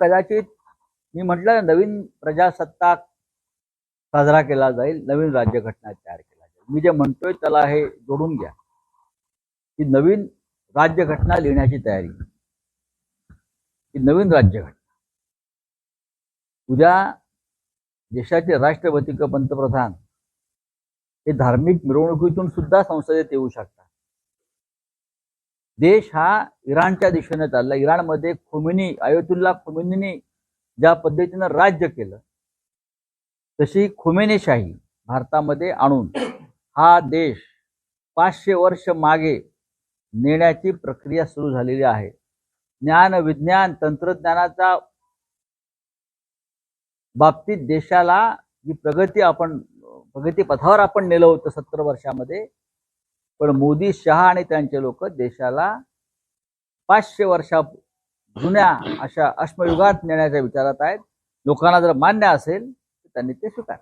कदाचित मी म्हटलं नवीन प्रजासत्ताक साजरा केला जाईल नवीन राज्यघटना तयार केला जाईल. मी जे म्हणतोय त्याला हे जोडून घ्या. की नवीन राज्यघटना लिहिण्याची तयारी. ही नवीन राज्यघटना. उद्या देशाचे राष्ट्रपती किंवा पंतप्रधान हे धार्मिक मिरवणुकीतून सुद्धा संसदेत येऊ शकतात. देश हा इराणच्या दिशेने चालला. इराणमध्ये खोमिनी आयतुल्ला खोमिनीने ज्या पद्धतीनं राज्य केलं तशी खोमेनेशाही भारतामध्ये आणून हा देश पाचशे वर्ष मागे नेण्याची प्रक्रिया सुरू झालेली आहे. ज्ञान विज्ञान तंत्रज्ञानाचा बाबतीत देशाला जी प्रगती आपण प्रगती पथावर आपण नेलं होतं सत्तर वर्षामध्ये पण मोदी शहा आणि त्यांचे लोक देशाला पाचशे वर्षा जुन्या अशा अश्मयुगात नेण्याच्या विचारात आहेत. लोकांना जर मान्य असेल तर त्यांनी ते स्वीकार.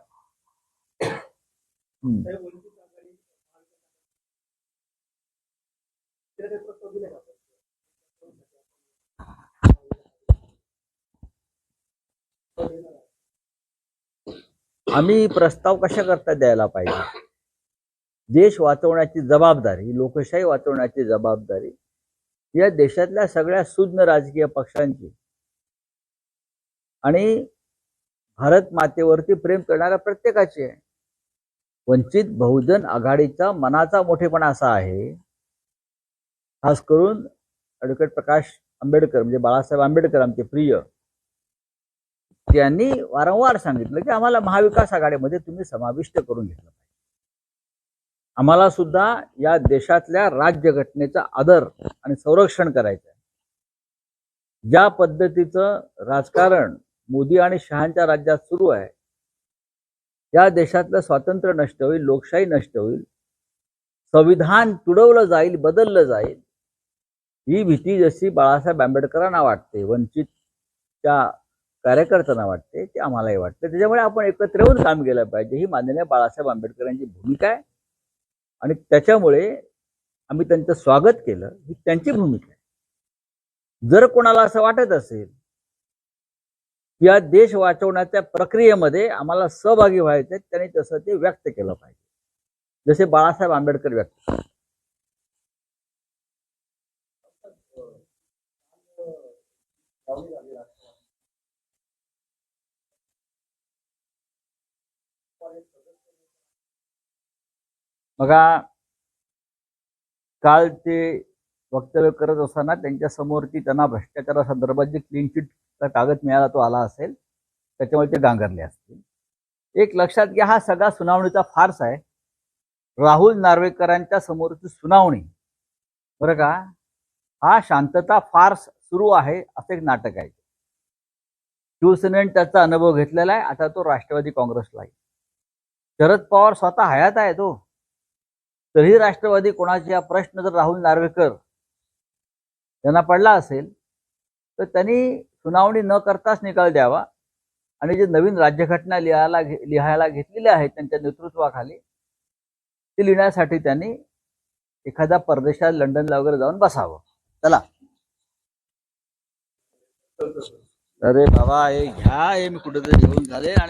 आम्ही प्रस्ताव कशा करता द्यायला पाहिजे? देश वाचवण्याची जबाबदारी लोकशाही वाचवण्याची जबाबदारी या देशातल्या सगळ्या सुज्ञ राजकीय पक्षांची. आणि भारत मातेवरती प्रेम करणाऱ्या प्रत्येकाची आहे. वंचित बहुजन आघाडीचा मनाचा मोठेपणा असा आहे. खास करून ॲडव्होकेट प्रकाश आंबेडकर म्हणजे बाळासाहेब आंबेडकर आमचे प्रिय. त्यांनी वारंवार सांगितलं की आम्हाला महाविकास आघाडीमध्ये तुम्ही समाविष्ट करून घेतलं आम्हाला सुद्धा या देशातल्या राज्यघटनेचा आदर आणि संरक्षण करायचं आहे ज्या पद्धतीचं राजकारण मोदी आणि शहांच्या राज्यात सुरू आहे या देशातलं स्वातंत्र्य नष्ट होईल लोकशाही नष्ट होईल संविधान तुडवलं जाईल बदललं जाईल ही भीती जशी बाळासाहेब आंबेडकरांना वाटते वंचितच्या कार्यकर्त्यांना वाटते ते आम्हालाही वाटते. त्याच्यामुळे आपण एकत्र येऊन काम केलं पाहिजे ही माननीय बाळासाहेब आंबेडकरांची भूमिका आहे. आणि त्याच्यामुळे आम्ही त्यांचं स्वागत केलं. ही त्यांची भूमिका आहे. जर कोणाला असं वाटत असेल की या देश वाचवण्याच्या प्रक्रियेमध्ये आम्हाला सहभागी व्हायचं त्यांनी तसं ते व्यक्त केलं पाहिजे. जसे बाळासाहेब आंबेडकर व्यक्त बघा काल ते वक्तव्य करत असताना त्यांच्या समोरची त्यांना भ्रष्टाचारासंदर्भात जे क्लीन चिटचा कागद मिळाला तो आला असेल त्याच्यामुळे ते गांगरले असतील. एक लक्षात घ्या हा सगळा सुनावणीचा फार्स आहे. राहुल नार्वेकरांच्या समोरची सुनावणी बरं का? हा शांतता फार्स सुरू आहे असं एक नाटक आहे. शिवसेनेने त्याचा अनुभव घेतलेला आहे आता तो राष्ट्रवादी काँग्रेसला आहे. शरद पवार स्वतः हयात आहे तो हो. तरी राष्ट्रवादी कोणाचे हा प्रश्न जर राहुल नार्वेकर यांना पडला असेल तर त्यांनी सुनावणी न करताच निकाल द्यावा. आणि जे नवीन राज्यघटना लिहायला घे लिहायला घेतलेली आहे त्यांच्या नेतृत्वाखाली ती लिहिण्यासाठी त्यांनी एखाद्या परदेशात लंडनला वगैरे जाऊन बसावं. चला. अरे बाबा हे घ्या हे मी कुठेतरी घेऊन झाले आणि